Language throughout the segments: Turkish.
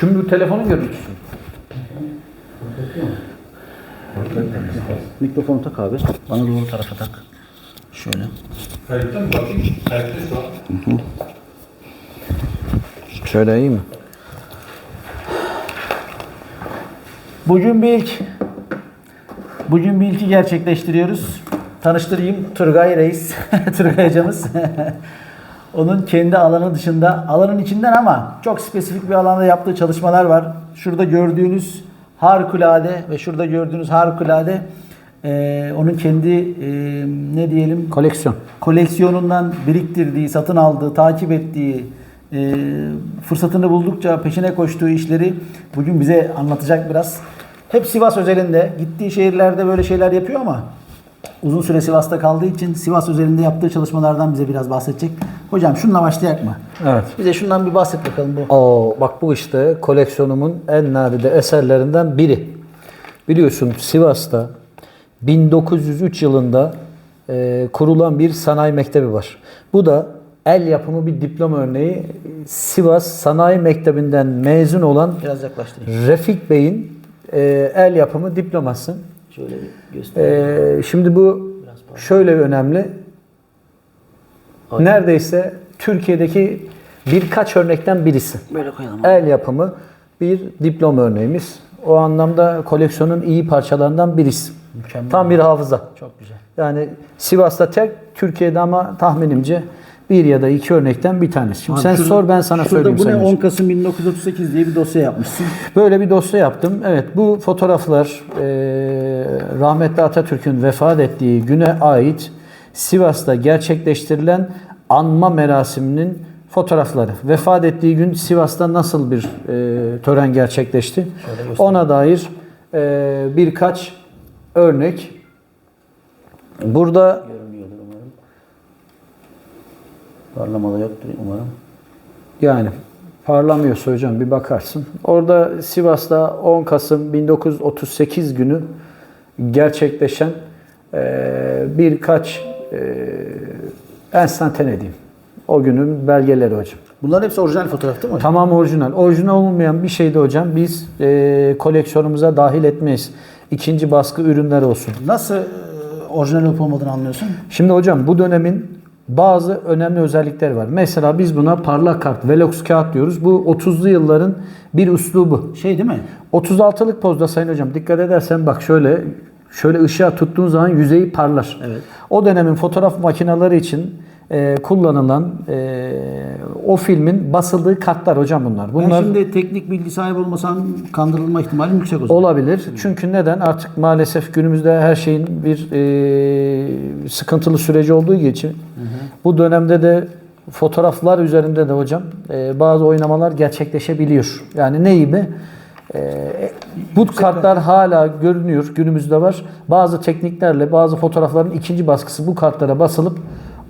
Şu bu telefonun görüntüsü. Mikrofonu tak abi. Bana doğru tarafa tak. Şöyle. Kayıtta mı bakayım? Kayıtta şu an. Şöyle iyi mi? Bugün bir ilk. Bugün bir ilki gerçekleştiriyoruz. Tanıştırayım Turgay Reis. Turgay hocamız. Onun kendi alanı dışında, alanın içinden ama çok spesifik bir alanda yaptığı çalışmalar var. Şurada gördüğünüz harikulade ve şurada gördüğünüz harikulade eee onun kendi eee, ne diyelim Koleksiyon. koleksiyonundan biriktirdiği, satın aldığı, takip ettiği, e, fırsatını buldukça peşine koştuğu işleri bugün bize anlatacak biraz. Hep Sivas özelinde, gittiği şehirlerde böyle şeyler yapıyor ama uzun süre Sivas'ta kaldığı için Sivas özelinde yaptığı çalışmalardan bize biraz bahsedecek. Hocam şununla başlayak mı? Evet. Bize şundan bir bahset bakalım bu. Oo, bak bu işte koleksiyonumun en nadide eserlerinden biri. Biliyorsun Sivas'ta 1903 yılında e, kurulan bir sanayi mektebi var. Bu da el yapımı bir diploma örneği. Sivas Sanayi Mektebi'nden mezun olan Biraz yaklaştırayım. Refik Bey'in e, el yapımı diploması. Şöyle bir göster. E, şimdi bu şöyle önemli. Neredeyse Türkiye'deki birkaç örnekten birisi. Böyle koyalım. El yapımı bir diploma örneğimiz. O anlamda koleksiyonun iyi parçalarından birisi. Mükemmel. Tam bir hafıza. Çok güzel. Yani Sivas'ta tek, Türkiye'de ama tahminimce bir ya da iki örnekten bir tanesi. Şimdi Abi sen şurada- sor ben sana şurada söyleyeyim. bu ne Sayın 10 Hocam. Kasım 1938 diye bir dosya yapmışsın. Böyle bir dosya yaptım. Evet bu fotoğraflar e, rahmetli Atatürk'ün vefat ettiği güne ait Sivas'ta gerçekleştirilen anma merasiminin fotoğrafları. Vefat ettiği gün Sivas'ta nasıl bir e, tören gerçekleşti? Ona dair e, birkaç örnek. Burada Görünüyordur umarım. Parlamalı yoktur umarım. Yani parlamıyorsa hocam bir bakarsın. Orada Sivas'ta 10 Kasım 1938 günü gerçekleşen eee, birkaç enstantane diyeyim. O günün belgeleri hocam. Bunların hepsi orijinal fotoğraf değil mi? Tamam orijinal. Orijinal olmayan bir şeydi hocam biz eee, koleksiyonumuza dahil etmeyiz. İkinci baskı ürünler olsun. Nasıl e, orijinal olup olmadığını anlıyorsun? Şimdi hocam bu dönemin bazı önemli özellikleri var. Mesela biz buna parlak kart, velox kağıt diyoruz. Bu 30'lu yılların bir üslubu. Şey değil mi? 36'lık pozda sayın hocam dikkat edersen bak şöyle şöyle ışığa tuttuğun zaman yüzeyi parlar. Evet. O dönemin fotoğraf makineleri için e, kullanılan e, o filmin basıldığı kartlar hocam bunlar. Ben Bunlar şimdi teknik bilgi sahibi olmasam kandırılma ihtimalim yüksek o zaman. olabilir. Çünkü neden? Artık maalesef günümüzde her şeyin bir e, sıkıntılı süreci olduğu için bu dönemde de fotoğraflar üzerinde de hocam e, bazı oynamalar gerçekleşebiliyor. Yani ne gibi? E, bu kartlar hala görünüyor, günümüzde var. Bazı tekniklerle bazı fotoğrafların ikinci baskısı bu kartlara basılıp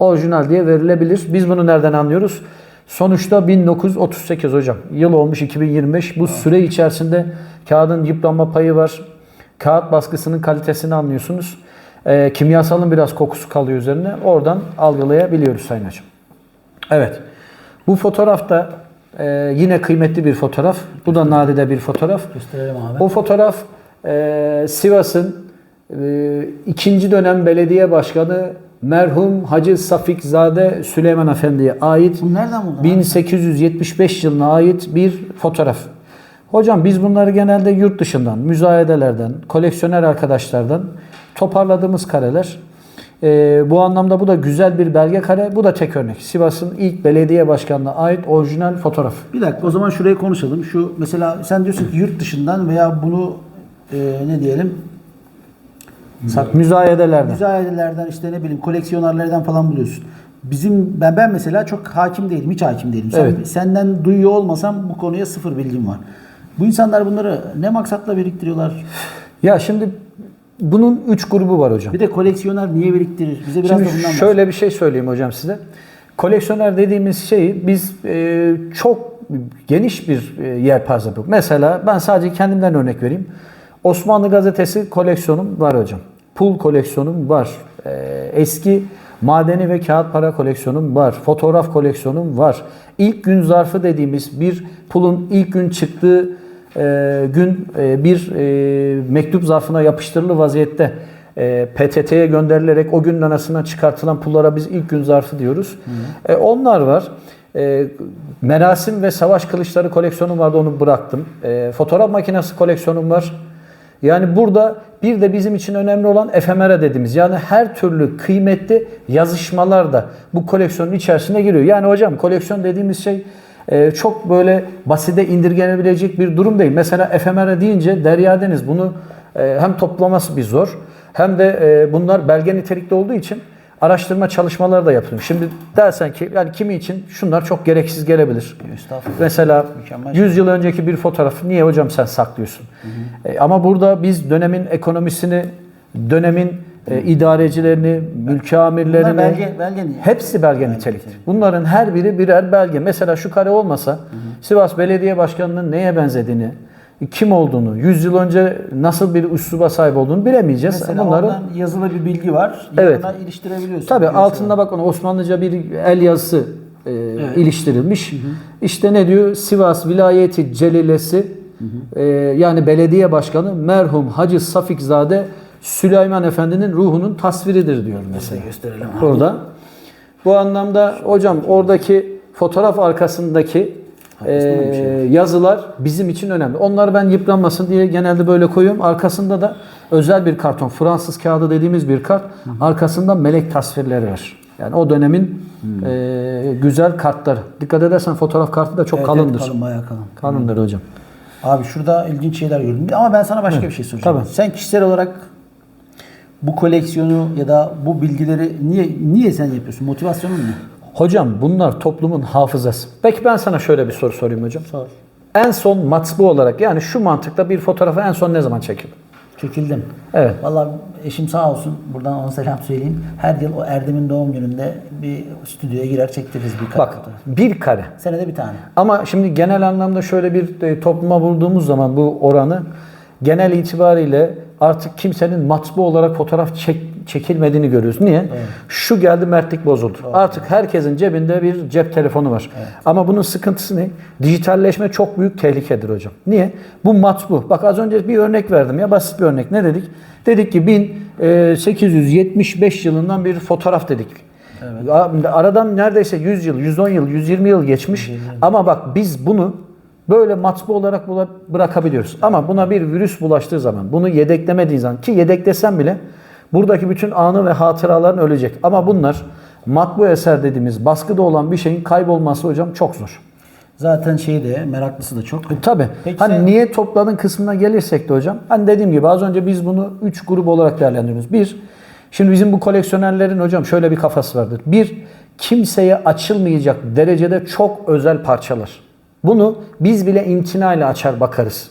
orijinal diye verilebilir. Biz bunu nereden anlıyoruz? Sonuçta 1938 hocam. Yıl olmuş 2025. Bu süre içerisinde kağıdın yıpranma payı var. Kağıt baskısının kalitesini anlıyorsunuz. Ee, kimyasalın biraz kokusu kalıyor üzerine. Oradan algılayabiliyoruz Sayın Hocam. Evet. Bu fotoğrafta e, yine kıymetli bir fotoğraf. Bu da nadide bir fotoğraf. Gösterelim abi. O fotoğraf e, Sivas'ın e, ikinci dönem belediye başkanı merhum Hacı Safikzade Süleyman Efendi'ye ait Bunu nereden buldun? abi? 1875 yılına ait bir fotoğraf. Hocam biz bunları genelde yurt dışından, müzayedelerden, koleksiyoner arkadaşlardan toparladığımız kareler. Ee, bu anlamda bu da güzel bir belge kare. Bu da tek örnek. Sivas'ın ilk belediye başkanına ait orijinal fotoğraf. Bir dakika o zaman şurayı konuşalım. Şu mesela sen diyorsun ki yurt dışından veya bunu e, ne diyelim Müzayedelerden. müzayedelerden işte ne bileyim koleksiyonerlerden falan buluyorsun. Bizim ben ben mesela çok hakim değilim, hiç hakim değilim. Sen, Evet. Senden duyuyor olmasam bu konuya sıfır bilgim var. Bu insanlar bunları ne maksatla biriktiriyorlar? Ya şimdi bunun üç grubu var hocam. Bir de koleksiyoner niye biriktirir? Bize biraz Şimdi da bundan şöyle bir şey söyleyeyim hocam size. Koleksiyoner dediğimiz şeyi biz e, çok geniş bir e, yelpaze bu. Mesela ben sadece kendimden örnek vereyim. Osmanlı gazetesi koleksiyonum var hocam. Pul koleksiyonum var. E, eski Madeni ve kağıt para koleksiyonum var. Fotoğraf koleksiyonum var. İlk gün zarfı dediğimiz bir pulun ilk gün çıktığı gün e, bir e, mektup zarfına yapıştırılı vaziyette e, PTT'ye gönderilerek o günün arasına çıkartılan pullara biz ilk gün zarfı diyoruz. E, onlar var. E, merasim ve savaş kılıçları koleksiyonum vardı onu bıraktım. E, fotoğraf makinesi koleksiyonum var. Yani burada bir de bizim için önemli olan efemera dediğimiz yani her türlü kıymetli yazışmalar da bu koleksiyonun içerisine giriyor. Yani hocam koleksiyon dediğimiz şey e, çok böyle basite indirgenebilecek bir durum değil. Mesela efemera deyince Derya Deniz bunu e, hem toplaması bir zor hem de e, bunlar belge nitelikli olduğu için araştırma çalışmaları da yapılıyor. Şimdi dersen ki yani kimi için şunlar çok gereksiz gelebilir. Mesela Mükemmel. 100 yıl önceki bir fotoğrafı niye hocam sen saklıyorsun? E, ama burada biz dönemin ekonomisini, dönemin e, idarecilerini, mülki amirlerini Bunlar belge, belge niye? hepsi belge nitelikli. Bunların her biri birer belge. Mesela şu kare olmasa Sivas Belediye Başkanı'nın neye benzediğini, kim olduğunu, 100 yıl önce nasıl bir üsluba sahip olduğunu bilemeyeceğiz. Mesela Bunları yazılı bir bilgi var. Evet. İliştirebiliyorsun. Tabii Görsel altında bak ona Osmanlıca bir el yazısı e, iliştirilmiş. İşte ne diyor? Sivas Vilayeti Celilesi e, yani belediye başkanı merhum Hacı Safikzade Süleyman Efendi'nin ruhunun tasviridir diyor mesela. gösterelim. Burada. Bu anlamda hocam oradaki fotoğraf arkasındaki e, yazılar bizim için önemli. Onları ben yıpranmasın diye genelde böyle koyuyorum. Arkasında da özel bir karton, Fransız kağıdı dediğimiz bir kart. Arkasında melek tasvirleri var. Yani o dönemin e, güzel kartları. Dikkat edersen fotoğraf kartı da çok Evet, kalındır. Evet, kalın, bayağı kalın. Kalındır hocam. Abi şurada ilginç şeyler gördüm. Ama ben sana başka bir şey soracağım. Tabii. Sen kişisel olarak bu koleksiyonu ya da bu bilgileri niye niye sen yapıyorsun? Motivasyonun ne? Hocam bunlar toplumun hafızası. Peki ben sana şöyle bir soru sorayım hocam. Sor. En son matbu olarak yani şu mantıkta bir fotoğrafı en son ne zaman çekildi? Çekildim. Evet. Vallahi eşim sağ olsun. Buradan ona selam söyleyeyim. Her yıl o Erdem'in doğum gününde bir stüdyoya girer çektiririz bir kare Bak fotoğraf. bir kare. Senede bir tane. Ama şimdi genel anlamda şöyle bir e, topluma bulduğumuz zaman bu oranı genel itibariyle artık kimsenin matbu olarak fotoğraf çek, çekilmediğini görüyoruz. Niye? Şu geldi mertlik bozuldu. Artık herkesin cebinde bir cep telefonu var. Ama bunun sıkıntısı ne? Dijitalleşme çok büyük tehlikedir hocam. Niye? Bu matbu. Bak az önce bir örnek verdim ya basit bir örnek. Ne dedik? Dedik ki 1875 yılından bir fotoğraf dedik. Aradan neredeyse 100 yıl, 110 yıl, 120 yıl geçmiş. Ama bak biz bunu böyle matbu olarak bırakabiliyoruz. Ama buna bir virüs bulaştığı zaman, bunu yedeklemediğin zaman ki yedeklesen bile buradaki bütün anı ve hatıraların ölecek. Ama bunlar matbu eser dediğimiz baskıda olan bir şeyin kaybolması hocam çok zor. Zaten şeyi de meraklısı da çok. Tabii. Peki hani sen- niye topladın kısmına gelirsek de hocam. Hani dediğim gibi az önce biz bunu 3 grup olarak değerlendiriyoruz. Bir, şimdi bizim bu koleksiyonerlerin hocam şöyle bir kafası vardır. Bir, kimseye açılmayacak derecede çok özel parçalar. Bunu biz bile imtinayla açar bakarız.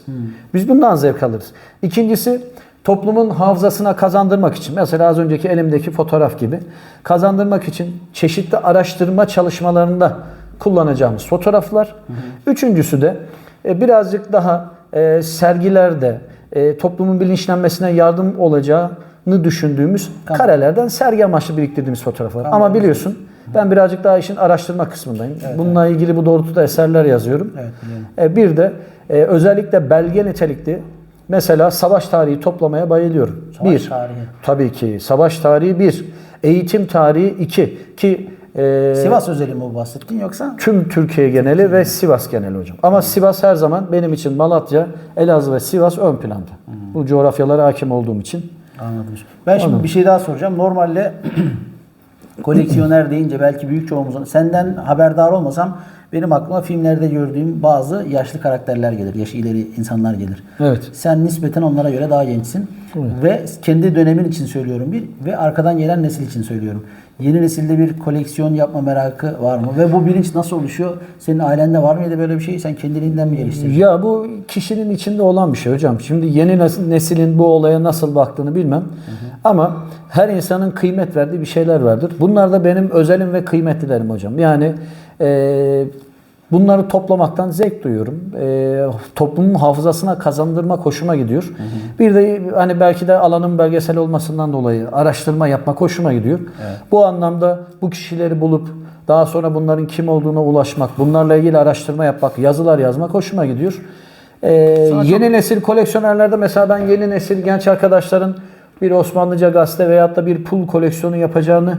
Biz bundan zevk alırız. İkincisi toplumun hafızasına kazandırmak için mesela az önceki elimdeki fotoğraf gibi kazandırmak için çeşitli araştırma çalışmalarında kullanacağımız fotoğraflar. Üçüncüsü de e, birazcık daha e, sergilerde e, toplumun bilinçlenmesine yardım olacağını düşündüğümüz karelerden sergi amaçlı biriktirdiğimiz fotoğraflar. Ama biliyorsun ben birazcık daha işin araştırma kısmındayım. Bununla ilgili bu doğrultuda eserler yazıyorum. Evet, biliyorum. E, bir de e, özellikle belge nitelikli mesela savaş tarihi toplamaya bayılıyorum. Savaş bir, tarihi. tabii ki savaş tarihi bir, eğitim tarihi iki ki e, Sivas özeli mi bahsettin yoksa? tüm Türkiye geneli ve Sivas geneli hocam. Ama Sivas her zaman benim için Malatya, Elazığ ve Sivas ön planda. Bu coğrafyalara hakim olduğum için. Anladım. Ben şimdi bir şey daha soracağım. Normalde koleksiyoner deyince belki büyük çoğumuzun senden haberdar olmasam benim aklıma filmlerde gördüğüm bazı yaşlı karakterler gelir. Yaşı ileri insanlar gelir. Evet. Sen nispeten onlara göre daha gençsin. Ve kendi dönemin için söylüyorum bir ve arkadan gelen nesil için söylüyorum. Yeni nesilde bir koleksiyon yapma merakı var mı? Ve bu bilinç nasıl oluşuyor? Senin ailende var mıydı böyle bir şey? Sen kendiliğinden mi geliştirdin? Ya bu kişinin içinde olan bir şey hocam. Şimdi yeni neslin bu olaya nasıl baktığını bilmem. Ama her insanın kıymet verdiği bir şeyler vardır. Bunlar da benim özelim ve kıymetlilerim hocam. Yani e, Bunları toplamaktan zevk duyuyorum. Ee, toplumun hafızasına kazandırmak hoşuma gidiyor. Bir de hani belki de alanın belgesel olmasından dolayı araştırma yapmak hoşuma gidiyor. Bu anlamda bu kişileri bulup daha sonra bunların kim olduğuna ulaşmak, bunlarla ilgili araştırma yapmak, yazılar yazmak hoşuma gidiyor. Ee, yeni nesil koleksiyonerlerde mesela ben yeni nesil genç arkadaşların bir Osmanlıca gazete veyahut da bir pul koleksiyonu yapacağını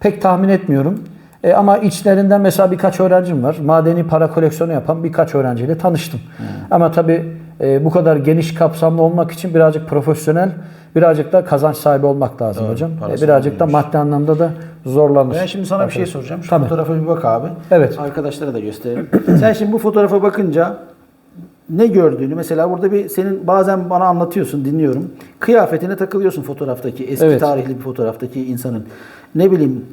pek tahmin etmiyorum. E, ama içlerinden mesela birkaç öğrencim var. Madeni para koleksiyonu yapan birkaç öğrenciyle tanıştım. Ama tabii e, bu kadar geniş kapsamlı olmak için birazcık profesyonel, birazcık da kazanç sahibi olmak lazım hocam. E, birazcık da maddi anlamda da zorlanır. Ben şimdi sana bir şey soracağım. Şu Tabii. fotoğrafa bir bak abi. Evet. Arkadaşlara da gösterelim. Sen şimdi bu fotoğrafa bakınca ne gördüğünü mesela burada bir senin bazen bana anlatıyorsun dinliyorum. Kıyafetine takılıyorsun fotoğraftaki eski Evet. tarihli bir fotoğraftaki insanın. Ne bileyim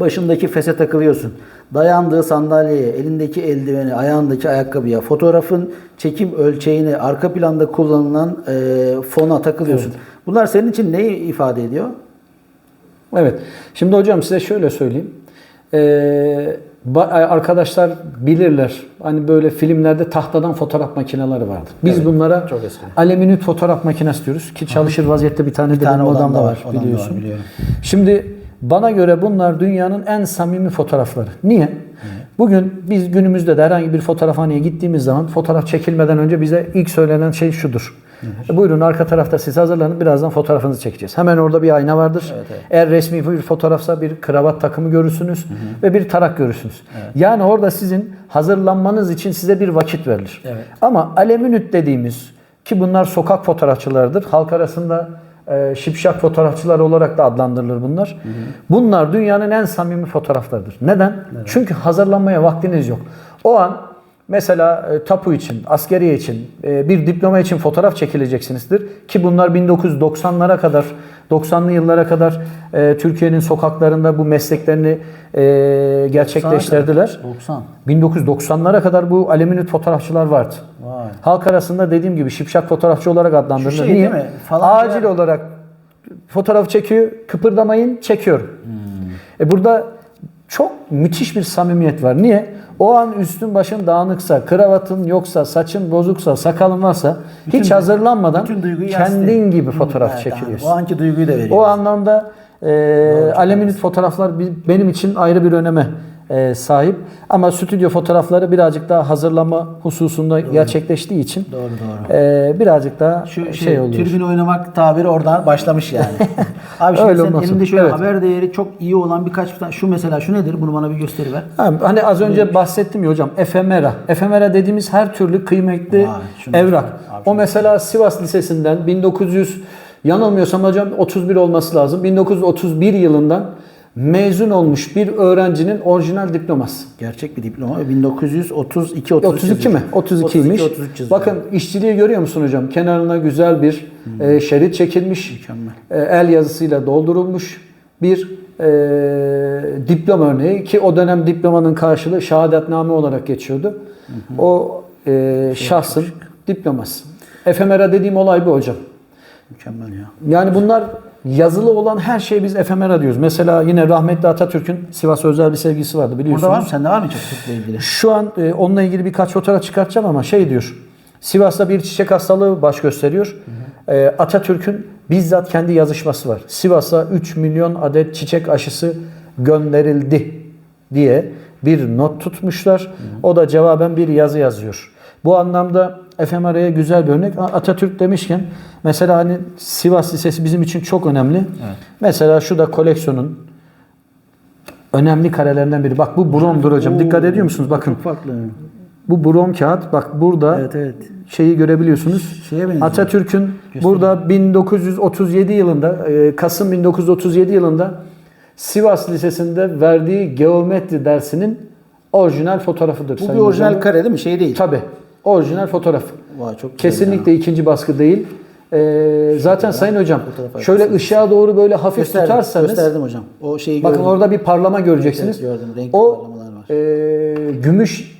başındaki fese takılıyorsun. Dayandığı sandalyeye, elindeki eldiveni, ayağındaki ayakkabıya, fotoğrafın çekim ölçeğine, arka planda kullanılan e, fona takılıyorsun. Bunlar senin için neyi ifade ediyor? Evet. Şimdi hocam size şöyle söyleyeyim. Ee, arkadaşlar bilirler. Hani böyle filmlerde tahtadan fotoğraf makineleri vardı. Biz bunlara çok eski. aleminüt fotoğraf makinesi diyoruz ki çalışır vaziyette bir tane de tane odamda da var, var, biliyorsun. var, biliyorum. Şimdi bana göre bunlar dünyanın en samimi fotoğrafları. Niye? Bugün biz günümüzde de herhangi bir fotoğrafhaneye gittiğimiz zaman fotoğraf çekilmeden önce bize ilk söylenen şey şudur. E, Buyurun arka tarafta siz hazırlanın birazdan fotoğrafınızı çekeceğiz. Hemen orada bir ayna vardır. Eğer resmi bir fotoğrafsa bir kravat takımı görürsünüz ve bir tarak görürsünüz. Yani orada sizin hazırlanmanız için size bir vakit verilir. Evet. Ama aleminüt dediğimiz ki bunlar sokak fotoğrafçılarıdır. Halk arasında e, şipşak fotoğrafçılar olarak da adlandırılır bunlar. Bunlar dünyanın en samimi fotoğraflarıdır. Neden? Çünkü hazırlanmaya vaktiniz yok. O an mesela e, tapu için, askeriye için, e, bir diploma için fotoğraf çekileceksinizdir. Ki bunlar 1990'lara kadar, 90'lı yıllara kadar e, Türkiye'nin sokaklarında bu mesleklerini e, gerçekleştirdiler. 90. 1990'lara kadar bu aleminüt fotoğrafçılar vardı. Vay. Halk arasında dediğim gibi şipşak fotoğrafçı olarak adlandırılır. Şey Niye? değil mi? Falanca- Acil olarak fotoğraf çekiyor, kıpırdamayın, çekiyorum. Hmm. E burada çok müthiş bir samimiyet var. Niye? O an üstün başın dağınıksa, kravatın yoksa, saçın bozuksa, sakalın varsa hiç hazırlanmadan bütün kendin gibi fotoğraf Evet, çekiliyorsun. O anki duyguyu da veriyor. O anlamda e, aleminit fotoğraflar benim için ayrı bir öneme e, sahip. Ama stüdyo fotoğrafları birazcık daha hazırlama hususunda gerçekleştiği için Doğru doğru. e, birazcık daha Şu şey, şey, oluyor. türbün oynamak tabiri oradan başlamış yani. Abi şimdi Öyle senin olması. elinde şöyle Evet. haber değeri çok iyi olan birkaç tane şu mesela şu nedir? Bunu bana bir gösteriver. Ha, Hani az önce bahsettim ya hocam efemera. Efemera dediğimiz her türlü kıymetli Vay, evrak. Abi O mesela Sivas Lisesi'nden 1900 yanılmıyorsam hocam 31 olması lazım. 1931 yılından mezun olmuş bir öğrencinin orijinal diploması. Gerçek bir diploma. 1932 33 32 mi? 32'ymiş. 33 yazıyor. Bakın işçiliği görüyor musun hocam? Kenarına güzel bir e, şerit çekilmiş. Mükemmel. E, el yazısıyla doldurulmuş bir e, diploma örneği ki o dönem diplomanın karşılığı şehadetname olarak geçiyordu. O e, şahsın diploması. Efemera dediğim olay bu hocam. Mükemmel ya. Yani bunlar yazılı olan her şeyi biz efemera diyoruz. Mesela yine rahmetli Atatürk'ün Sivas özel bir sevgisi vardı biliyorsunuz. Burada var mı? Sende var mı çok Türk'le ilgili? Şu an e, onunla ilgili birkaç fotoğraf çıkartacağım ama şey diyor. Sivas'ta bir çiçek hastalığı baş gösteriyor. E, Atatürk'ün bizzat kendi yazışması var. Sivas'a 3 milyon adet çiçek aşısı gönderildi diye bir not tutmuşlar. O da cevaben bir yazı yazıyor. Bu anlamda efemeraya güzel bir örnek. Atatürk demişken mesela hani Sivas Lisesi bizim için çok önemli. Mesela şu da koleksiyonun önemli karelerinden biri. Bak bu bromdur hocam. Dikkat ediyor musunuz? Bakın. Çok farklı. Bu brom kağıt bak burada Evet evet. şeyi görebiliyorsunuz. Atatürk'ün burada 1937 yılında e, Kasım 1937 yılında Sivas Lisesi'nde verdiği geometri dersinin orijinal fotoğrafıdır. Bu bir orijinal hocam. kare değil mi? Şey değil. Tabi. Orijinal fotoğraf. Vay çok Kesinlikle ikinci baskı değil. E, zaten sayın hocam Fotoğraf şöyle ışığa doğru böyle ya. hafif Gösterdim, tutarsanız gösterdim hocam. O şeyi bakın gördüm. orada bir parlama göreceksiniz. Evet, gördüm. Renkli o parlamalar var. e, gümüş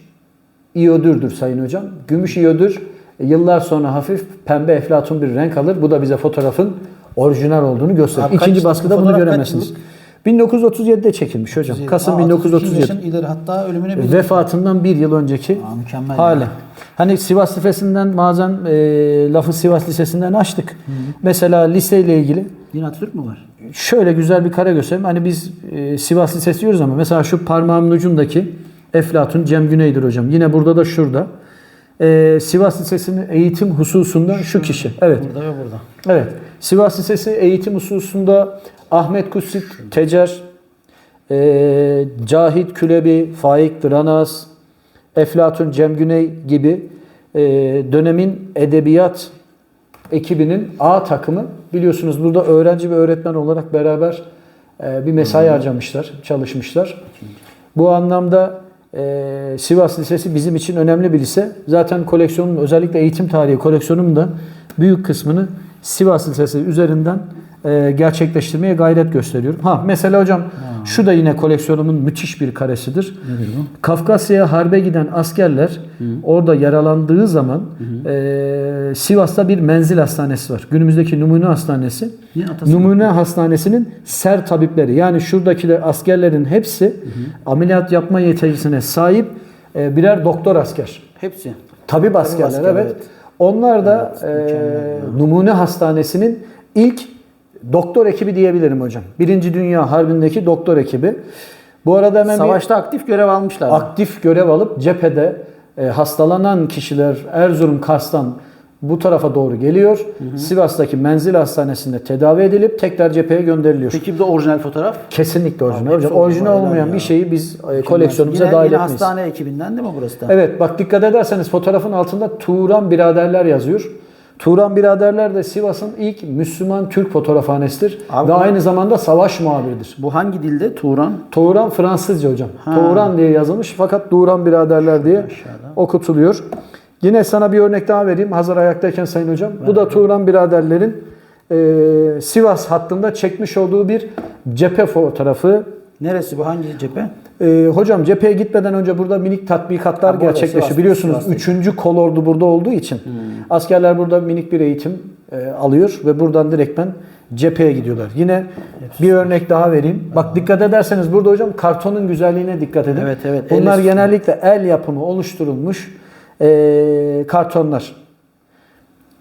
iyodürdür sayın hocam. Gümüş iyodür yıllar sonra hafif pembe eflatun bir renk alır. Bu da bize fotoğrafın orijinal olduğunu gösterir. Abi kaç- İkinci baskıda bunu fotoğraf kaç göremezsiniz. yıllık? 1937'de çekilmiş hocam. Kasım Aa, Atatürk'ün 1937. yaşın ileri hatta ölümüne bir Vefatından bir yıl önceki Aa, mükemmel hali. ya. Hani Sivas Lisesi'nden bazen e, lafı Sivas Lisesi'nden açtık. Mesela liseyle ilgili Yine Atatürk mü var? şöyle güzel bir kare göstereyim. Hani biz e, Sivas Lisesi diyoruz ama mesela şu parmağımın ucundaki Eflatun Cem Güney'dir hocam. Yine burada da şurada. E, Sivas Lisesi'nin eğitim hususunda şu kişi. Evet. Burada ve burada. Evet. Sivas Lisesi eğitim hususunda Ahmet Kutsit Tecer, e, Cahit Külebi, Faik Dranaz, Eflatun Cem Güney gibi e, dönemin edebiyat ekibinin A takımı biliyorsunuz burada öğrenci ve öğretmen olarak beraber e, bir mesai harcamışlar, çalışmışlar. Bu anlamda e, Sivas Lisesi bizim için önemli bir lise. Zaten koleksiyonun özellikle eğitim tarihi koleksiyonum da büyük kısmını Sivas Lisesi üzerinden e, gerçekleştirmeye gayret gösteriyorum. Ha mesela hocam şu da yine koleksiyonumun müthiş bir karesidir. Nedir bu? Kafkasya'ya harbe giden askerler orada yaralandığı zaman e, Sivas'ta bir menzil hastanesi var. Günümüzdeki numune hastanesi. Numune hastanesinin ser tabipleri yani şuradaki de askerlerin hepsi ameliyat yapma yeterisine sahip e, birer doktor asker. Hepsi. Tabip askerler asker, evet. evet. Onlar da Evet, e, numune hastanesinin ilk doktor ekibi diyebilirim hocam. Birinci Dünya Harbi'ndeki doktor ekibi. Bu arada hemen bir Savaşta aktif görev almışlar. aktif görev alıp cephede e, hastalanan kişiler Erzurum, Kars'tan bu tarafa doğru geliyor. Sivas'taki menzil hastanesinde tedavi edilip tekrar cepheye gönderiliyor. Peki bir de orijinal fotoğraf. Kesinlikle orijinal. Abi, hocam orijinal olmayan ya. bir şeyi biz e, koleksiyonumuza yine, dahil yine etmeyiz. hastane ekibinden değil mi burası da? Evet bak dikkat ederseniz fotoğrafın altında Turan Biraderler yazıyor. Turan Biraderler de Sivas'ın ilk Müslüman Türk fotoğrafhanesidir. Abi ve aynı zamanda savaş muhabiridir. Bu hangi dilde? Turan. Turan Fransızca hocam. Ha. Turan diye yazılmış fakat Turan Biraderler diye Aşağıda. okutuluyor. Yine sana bir örnek daha vereyim hazır ayaktayken Sayın Hocam. Bu da Turan Biraderlerin e, Sivas hattında çekmiş olduğu bir cephe fotoğrafı. Neresi bu? Hangi cephe? Ee, hocam cepheye gitmeden önce burada minik tatbikatlar Ha. Sivas'ta, Biliyorsunuz Sivas'ta. 3. kolordu burada olduğu için askerler burada minik bir eğitim e, alıyor ve buradan direktmen cepheye gidiyorlar. Yine bir örnek daha vereyim. Bak dikkat ederseniz burada hocam kartonun güzelliğine dikkat edin. Evet, evet. El Bunlar üstü. genellikle el yapımı oluşturulmuş e, kartonlar.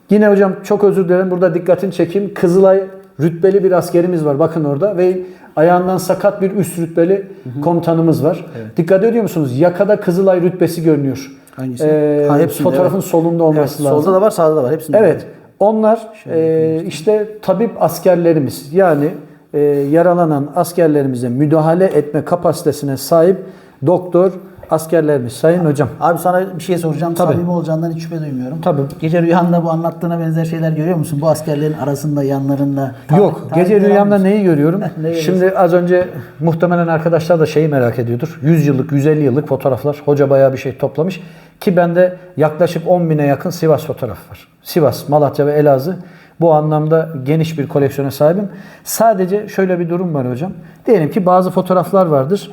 Yine hocam çok özür dilerim burada dikkatini çekeyim. Kızılay rütbeli bir askerimiz var bakın orada ve ayağından sakat bir üst rütbeli komutanımız var. Dikkat ediyor musunuz? Yakada Kızılay rütbesi görünüyor. Hangisi? Ee, Ha, hepsinde, fotoğrafın evet. solunda olması Evet, lazım. Solda da var, sağda da var. Hepsinde. Evet. Onlar e, işte tabip askerlerimiz yani e, yaralanan askerlerimize müdahale etme kapasitesine sahip doktor askerlerimiz. Sayın hocam. Abi sana bir şey soracağım. Tabii. Samimi olacağından hiç şüphe duymuyorum. Tabii. Gece rüyanda bu anlattığına benzer şeyler görüyor musun? Bu askerlerin arasında, yanlarında. Yok. Tarih- Gece rüyamda neyi görüyorum? Ne görüyorsun? Şimdi az önce muhtemelen arkadaşlar da şeyi merak ediyordur. 100 yıllık, 150 yıllık fotoğraflar. Hoca bayağı bir şey toplamış. Ki bende yaklaşık 10 bine yakın Sivas fotoğrafı var. Sivas, Malatya ve Elazığ. Bu anlamda geniş bir koleksiyona sahibim. Sadece şöyle bir durum var hocam. Diyelim ki bazı fotoğraflar vardır.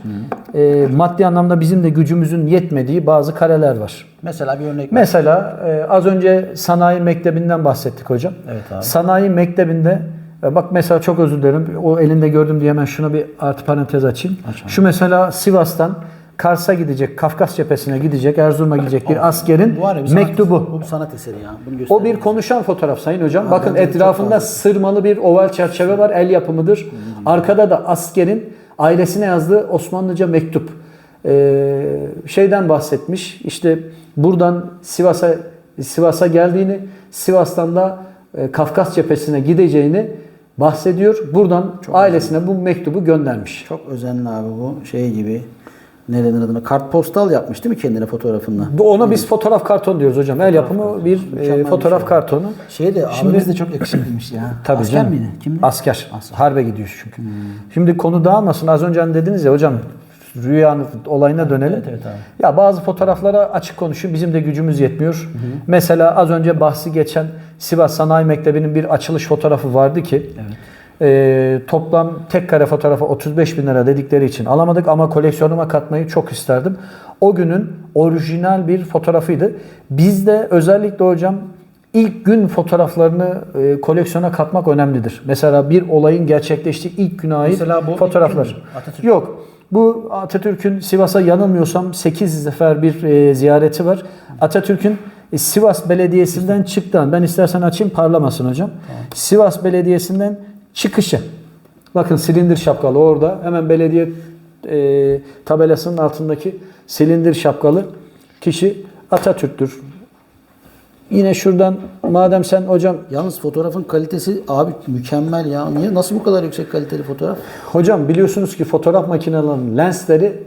Ee, maddi anlamda bizim de gücümüzün yetmediği bazı kareler var. Mesela bir örnek. Mesela e, az önce sanayi mektebinden bahsettik hocam. Evet abi. Sanayi mektebinde e, bak mesela çok özür dilerim. O elinde gördüm diye hemen şuna bir artı parantez açayım. Aç abi. Şu mesela Sivas'tan Kars'a gidecek, Kafkas cephesine gidecek, Erzurum'a gidecek bir askerin Bu bir sanat- mektubu. Bu bir sanat eseri ya. Bunu O gösterelim. bir konuşan fotoğraf Sayın Hocam. Bakın bence de çok etrafında fazla. sırmalı bir oval çerçeve var. El yapımıdır. Arkada da askerin ailesine yazdığı Osmanlıca mektup. Ee, şeyden bahsetmiş. İşte buradan Sivas'a Sivas'a geldiğini, Sivas'tan da e, Kafkas cephesine gideceğini bahsediyor. Buradan ailesine bu mektubu göndermiş. Çok özenli abi bu. Şey gibi. Ne denir adına? Kartpostal yapmış değil mi kendine fotoğrafında? Bu ona biz fotoğraf karton diyoruz hocam. El yapımı bir e, Mükemmel bir fotoğraf şey. kartonu. Şey de Şimdi- abimiz de çok yakışıklıymış ya. Tabii Asker canım. miydi? Kimdi? Asker. Harbe gidiyor çünkü. Şimdi konu dağılmasın. Az önce hani dediniz ya hocam rüyanın olayına dönelim. evet, evet abi. Ya bazı fotoğraflara açık konuşayım. Bizim de gücümüz yetmiyor. Mesela az önce bahsi geçen Sivas Sanayi Mektebi'nin bir açılış fotoğrafı vardı ki e, toplam tek kare fotoğrafa 35 bin lira dedikleri için alamadık ama koleksiyonuma katmayı çok isterdim. O günün orijinal bir fotoğrafıydı. Bizde özellikle hocam ilk gün fotoğraflarını e, koleksiyona katmak önemlidir. Mesela bir olayın gerçekleştiği ilk güne ait Mesela bu fotoğraflar. Atatürk. Yok. Bu Atatürk'ün Sivas'a yanılmıyorsam 8 sefer bir e, ziyareti var. Atatürk'ün e, Sivas Belediyesi'nden çıktığı ben istersen açayım parlamasın hocam. Sivas Belediyesi'nden çıkışı. Bakın silindir şapkalı orada. Hemen belediye e, tabelasının altındaki silindir şapkalı kişi Atatürk'tür. Yine şuradan madem sen hocam Yalnız fotoğrafın kalitesi abi mükemmel ya. Niye nasıl bu kadar yüksek kaliteli fotoğraf? Hocam biliyorsunuz ki fotoğraf makinelerinin lensleri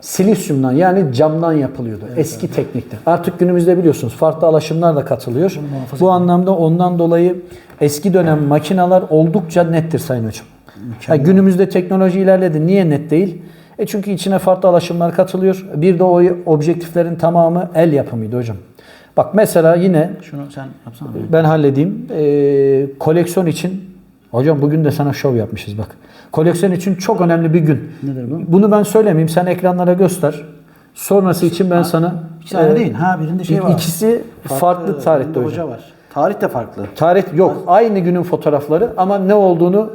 silisyumdan yani camdan yapılıyordu eski teknikte. Artık günümüzde biliyorsunuz farklı alaşımlar da katılıyor. Bu anlamda ondan dolayı eski dönem makineler oldukça nettir Sayın Hocam. Ha, günümüzde teknoloji ilerledi. Niye net değil? E çünkü içine farklı alaşımlar katılıyor. Bir de o objektiflerin tamamı el yapımıydı hocam. Bak mesela yine Şunu sen yapsana. ben halledeyim. Ee, koleksiyon için hocam bugün de sana şov yapmışız bak. Koleksiyon için çok önemli bir gün. Nedir bu? Bunu ben söylemeyeyim. Sen ekranlara göster. Sonrası için ben sana İki tane e, değil. Ha birinde şey var. ikisi farklı, tarihte birinde hocam. hoca var. Tarih de farklı. Tarih yok. Aynı günün fotoğrafları ama ne olduğunu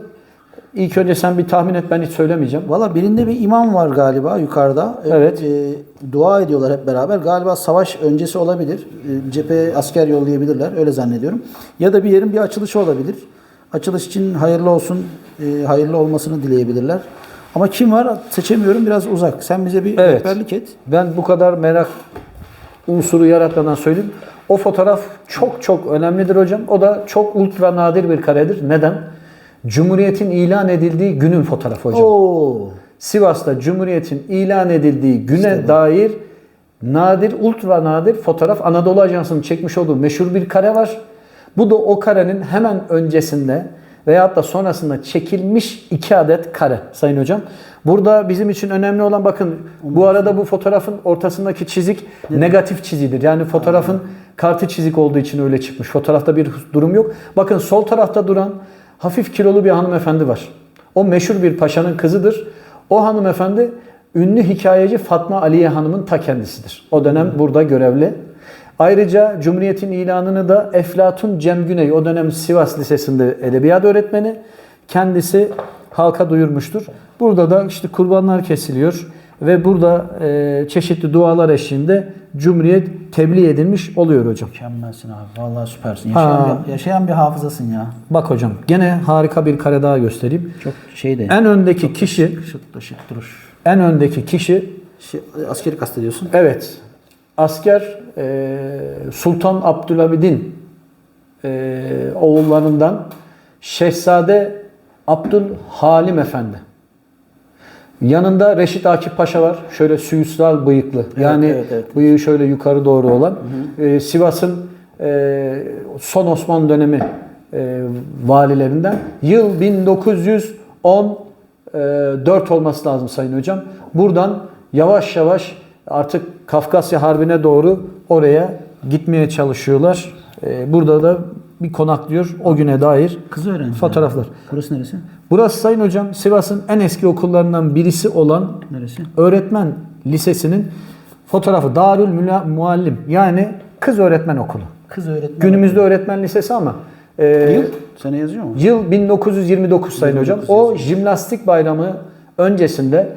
ilk önce sen bir tahmin et ben hiç söylemeyeceğim. Valla birinde bir imam var galiba yukarıda. E, Evet. e, dua ediyorlar hep beraber. Galiba savaş öncesi olabilir. E, cepheye asker yollayabilirler. Öyle zannediyorum. Ya da bir yerin bir açılışı olabilir. Açılış için hayırlı olsun, e, hayırlı olmasını dileyebilirler. Ama kim var seçemiyorum biraz uzak. Sen bize bir Evet. rehberlik et. Ben bu kadar merak unsuru yaratmadan söyleyeyim. O fotoğraf çok çok önemlidir hocam. O da çok ultra nadir bir karedir. Neden? Cumhuriyetin ilan edildiği günün fotoğrafı hocam. Oo. Sivas'ta Cumhuriyet'in ilan edildiği güne dair nadir, ultra nadir fotoğraf Anadolu Ajansı'nın çekmiş olduğu meşhur bir kare var. Bu da o karenin hemen öncesinde veyahut da sonrasında çekilmiş iki adet kare Sayın Hocam. Burada bizim için önemli olan bakın bu arada bu fotoğrafın ortasındaki çizik negatif çizidir. Yani fotoğrafın kartı çizik olduğu için öyle çıkmış. Fotoğrafta bir durum yok. Bakın sol tarafta duran hafif kilolu bir hanımefendi var. O meşhur bir paşanın kızıdır. O hanımefendi ünlü hikayeci Fatma Aliye Hanım'ın ta kendisidir. O dönem burada görevli. Ayrıca Cumhuriyet'in ilanını da Eflatun Cem Güney, o dönem Sivas Lisesi'nde edebiyat öğretmeni, kendisi halka duyurmuştur. Burada da işte kurbanlar kesiliyor ve burada e, çeşitli dualar eşliğinde Cumhuriyet tebliğ edilmiş oluyor hocam. Mükemmelsin abi. Vallahi süpersin. Yaşayan, Ha. bir, yaşayan bir hafızasın ya. Bak hocam gene harika bir kare daha göstereyim. Çok şey de. En öndeki kişi, şık, şık duruş. en öndeki kişi Şey, askeri kastediyorsun. Evet. Asker e, Sultan Abdülhamid'in e, oğullarından Şehzade Abdül Halim Efendi. Yanında Reşit Akif Paşa var. Şöyle süyüsral bıyıklı. Yani evet, evet. bıyığı şöyle yukarı doğru olan. E, Sivas'ın e, son Osmanlı dönemi e, valilerinden. Yıl 1914 olması lazım Sayın Hocam. Buradan yavaş yavaş artık Kafkasya Harbi'ne doğru oraya gitmeye çalışıyorlar. E, burada da bir konaklıyor o güne dair Kız öğrenci. fotoğraflar. Burası neresi? Burası Sayın Hocam Sivas'ın en eski okullarından birisi olan Neresi? öğretmen lisesinin fotoğrafı Darül Muallim yani kız öğretmen okulu. Kız öğretmen. Günümüzde öğretmen lisesi ama e, Yıl? Sene yazıyor mu? Yıl 1929 sayın hocam. O jimnastik bayramı öncesinde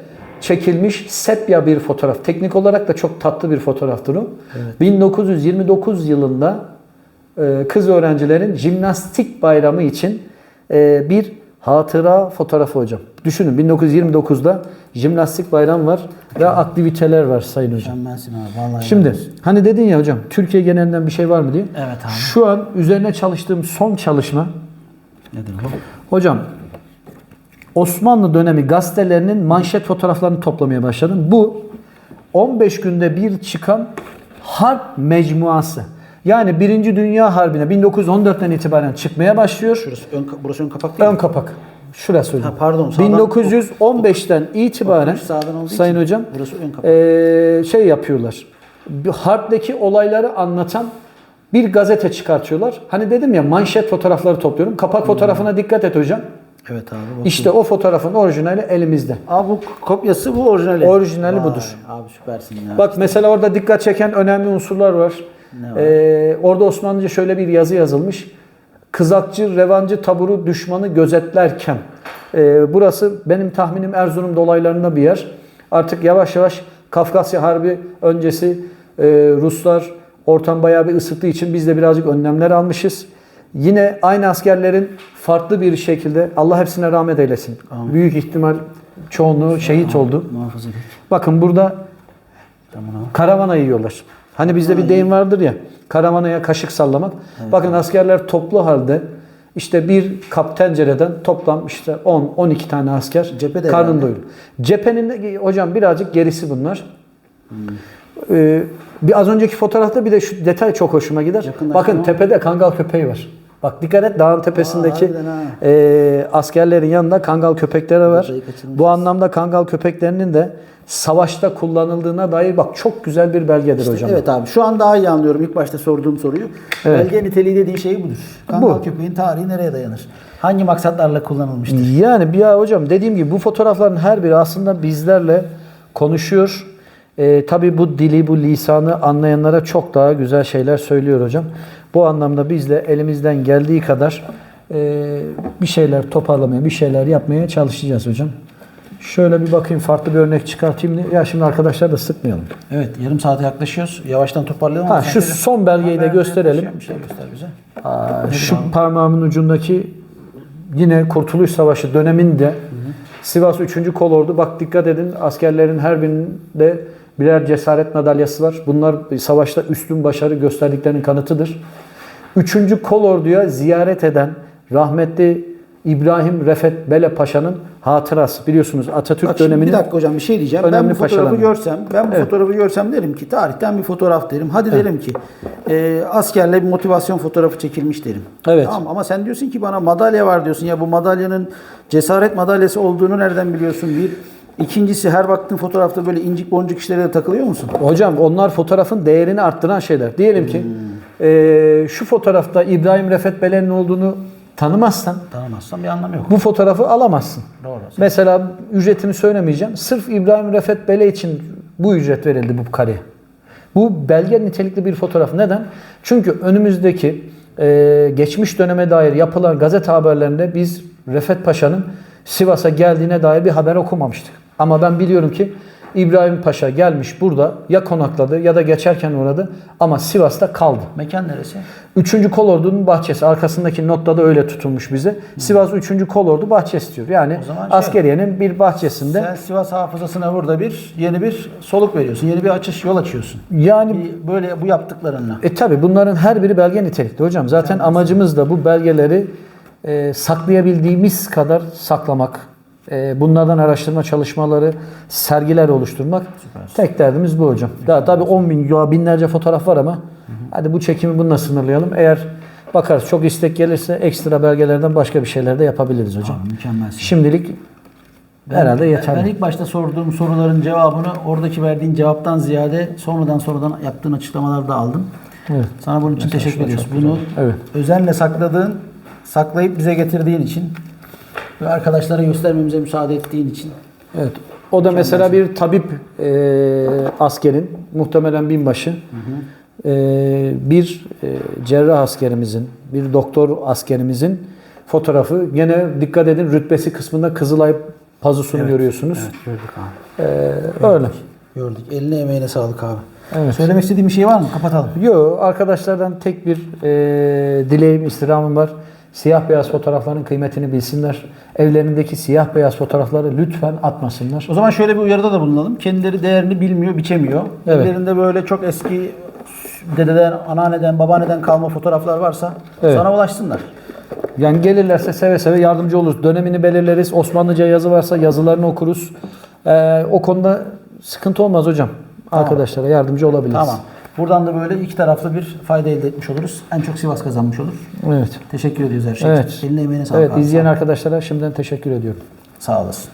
çekilmiş sepya bir fotoğraf. Teknik olarak da çok tatlı bir fotoğraftır o. 1929 yılında e, kız öğrencilerin jimnastik bayramı için e, bir hatıra fotoğrafı hocam. Düşünün 1929'da jimnastik bayram var ve aktiviteler var sayın hocam. Mükemmelsin abi. Vallahi. Şimdi hani dedin ya hocam Türkiye genelinden bir şey var mı diye. Evet abi. Şu an üzerine çalıştığım son çalışma Nedir bu? Hocam Osmanlı dönemi gazetelerinin manşet fotoğraflarını toplamaya başladım. Bu 15 günde bir çıkan harp mecmuası. Yani 1. Dünya Harbi'ne 1914'ten itibaren çıkmaya başlıyor. Burası ön, burası ön kapak değil Ön mi? kapak. Şurası hocam. Ha, pardon, sağdan- 1915'ten itibaren Sayın hocam burası ön kapak. eee, şey yapıyorlar. Harpteki olayları anlatan bir gazete çıkartıyorlar. Hani dedim ya manşet fotoğrafları topluyorum. Kapak fotoğrafına dikkat et hocam. Evet abi. bak. İşte o fotoğrafın orijinali elimizde. Abi bu kopyası bu orijinali. Orijinali Vay, budur. Abi süpersin ya. Bak mesela orada dikkat çeken önemli unsurlar var. Ne var? Ee, orada Osmanlıca şöyle bir yazı yazılmış. Kızakçı, revancı taburu düşmanı gözetlerken. Ee, burası benim tahminim Erzurum dolaylarında bir yer. Artık yavaş yavaş Kafkasya Harbi öncesi e, Ruslar ortam bayağı bir ısıttığı için biz de birazcık önlemler almışız. Yine aynı askerlerin farklı bir şekilde Allah hepsine rahmet eylesin. Büyük ihtimal çoğunluğu şehit oldu. Muhafaza. Bakın burada karavana yiyorlar. Hani bizde bir deyim vardır ya, karavanaya kaşık sallamak. Bakın askerler toplu halde işte bir kap tencereden toplam işte 10-12 tane asker Cephede karnını herhalde. doyuruyor. Cephenin de hocam birazcık gerisi bunlar. Ee, bir az önceki fotoğrafta bir de şu detay çok hoşuma gider. Bakın tepede kangal köpeği var. Bak dikkat et dağın tepesindeki ha. e, askerlerin yanında kangal köpekleri var. Bu anlamda kangal köpeklerinin de savaşta kullanıldığına dair bak çok güzel bir belgedir hocam. Evet abi şu an daha iyi anlıyorum ilk başta sorduğum soruyu. Evet. Belge niteliği dediğin şey budur. Kangal Bu. köpeğin tarihi nereye dayanır? Hangi maksatlarla kullanılmıştır? Yani bir ya hocam dediğim gibi bu fotoğrafların her biri aslında bizlerle konuşuyor. Ee, tabii bu dili, bu lisanı anlayanlara çok daha güzel şeyler söylüyor hocam. Bu anlamda biz de elimizden geldiği kadar e, bir şeyler toparlamaya, bir şeyler yapmaya çalışacağız hocam. Şöyle bir bakayım farklı bir örnek çıkartayım. diye. Ya şimdi arkadaşlar da sıkmayalım. Evet yarım saate yaklaşıyoruz. Yavaştan toparlayalım. Ha ama şu sen son belgeyi de gösterelim. Bir şey göster bize. Aa, şu parmağımın ucundaki yine Kurtuluş Savaşı döneminde Sivas 3. Kolordu bak dikkat edin askerlerin her birinde birer cesaret madalyası var. Bunlar savaşta üstün başarı gösterdiklerinin kanıtıdır. 3. Kolordu'ya ziyaret eden rahmetli İbrahim Refet Bele Paşa'nın hatırası. Biliyorsunuz Atatürk Bak şimdi döneminin bir dakika hocam bir şey diyeceğim. ben bu fotoğrafı görsem, ben bu Evet. fotoğrafı görsem derim ki tarihten bir fotoğraf derim. Hadi derim ki e, askerle bir motivasyon fotoğrafı çekilmiş derim. Evet. Tamam ama sen diyorsun ki bana madalya var diyorsun. Ya bu madalyanın cesaret madalyası olduğunu nereden biliyorsun? Bir. İkincisi her baktığın fotoğrafta böyle incik boncuk işlere de takılıyor musun? Hocam onlar fotoğrafın değerini arttıran şeyler. Diyelim ki eee, şu fotoğrafta İbrahim Refet Bele'nin olduğunu tanımazsan Tanımazsan bir anlamı yok. bu fotoğrafı alamazsın. Doğru. Mesela ücretini söylemeyeceğim. Sırf İbrahim Refet Bele için bu ücret verildi bu kareye. Bu belge nitelikli bir fotoğraf. Neden? Çünkü önümüzdeki eee, geçmiş döneme dair yapılan gazete haberlerinde biz Refet Paşa'nın Sivas'a geldiğine dair bir haber okumamıştık. Ama ben biliyorum ki İbrahim Paşa gelmiş burada ya konakladı ya da geçerken uğradı ama Sivas'ta kaldı. Mekan neresi? 3. Kolordu'nun bahçesi. Arkasındaki notta da öyle tutulmuş bize. Sivas 3. Kolordu bahçesi diyor. Yani O zaman şey- askeriyenin bir bahçesinde. Sen Sivas hafızasına burada bir yeni bir soluk veriyorsun. Yeni bir açış yol açıyorsun. Yani Bir- Böyle bu yaptıklarınla. e tabi bunların her biri belge nitelikli hocam. Zaten amacımız da bu belgeleri e, saklayabildiğimiz kadar saklamak. E, bunlardan araştırma çalışmaları, sergiler oluşturmak. Tek derdimiz bu hocam. Daha tabi 10 bin, ya binlerce fotoğraf var ama hadi bu çekimi bununla sınırlayalım. Eğer bakarız çok istek gelirse ekstra belgelerden başka bir şeyler de yapabiliriz hocam. Abi mükemmelsin. Şimdilik herhalde Ben- yeterli. Ben ilk başta sorduğum soruların cevabını oradaki verdiğin cevaptan ziyade sonradan sonradan yaptığın açıklamalarda aldım. Evet. Sana bunun için teşekkür ediyoruz. Bunu Evet. özenle sakladığın, saklayıp bize getirdiğin için ve arkadaşlara göstermemize müsaade ettiğin için Evet. O da mesela bir tabip e, askerin, muhtemelen binbaşı, e, bir e, cerrah askerimizin, bir doktor askerimizin fotoğrafı. Gene dikkat edin rütbesi kısmında Kızılay pazusunu görüyorsunuz. gördük abi. E, öyle. Gördük. Eline emeğine sağlık abi. Evet. Söylemek istediğim bir şey var mı? Kapatalım. Yo arkadaşlardan tek bir e, dileğim, istirhamım var. Siyah beyaz fotoğrafların kıymetini bilsinler. Evlerindeki siyah beyaz fotoğrafları lütfen atmasınlar. O zaman şöyle bir uyarıda da bulunalım. Kendileri değerini bilmiyor, biçemiyor. Evet. Ellerinde böyle çok eski dededen, anneanneden, babaanneden kalma fotoğraflar varsa Evet. sana ulaşsınlar. Yani gelirlerse seve seve yardımcı oluruz. Dönemini belirleriz. Osmanlıca yazı varsa yazılarını okuruz. Ee, o konuda sıkıntı olmaz hocam. Arkadaşlara yardımcı olabiliriz. Tamam. Buradan da böyle iki taraflı bir fayda elde etmiş oluruz. En çok Sivas kazanmış olur. Evet. Teşekkür ediyoruz her şey Evet. için. Eline emeğine sağlık Evet, abi. izleyen arkadaşlara şimdiden teşekkür ediyorum. Sağ olasın.